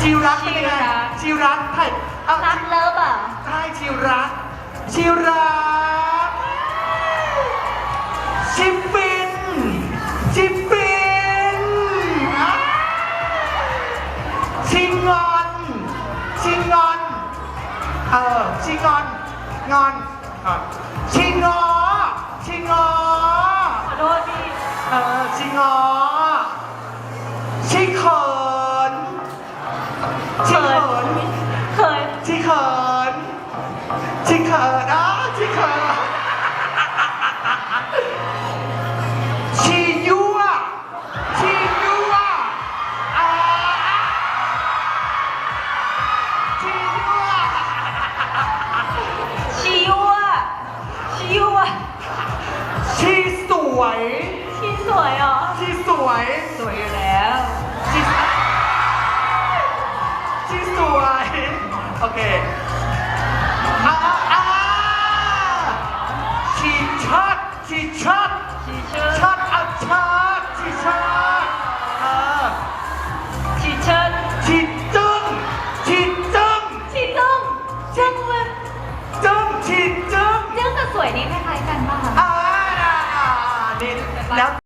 ชิวรักเป็นยังไงชิวรักใช่เอารักเลิฟอะใช่ชิวรัก ชิวรัก ชิปปินชิปปินอะชิงงอน ชิงงอน เออ ชิงอน งอนอะชิงอ ชิงอ ขอโทษพี่ เออ ชิงอชิเขิน ชิเขินอะชิเขินชิยั่วชิยั่วอ่าชิยั่วชิวอะชิวอะชีสวยชีสวยเหรอชีสวยสวยอยู่แล้ว ชีชีสวย โอเค ชีชัดชีชัดชีชื่อชัดอะชัดชีชัดเออชีเชิญชีจึ้งชีจึ้งชีจึ้งจึ้งมันจึ้งชีจึ้งจึ้งกับสวยนี่คล้ายๆกันป่ะคะ อ่านี่แล้ว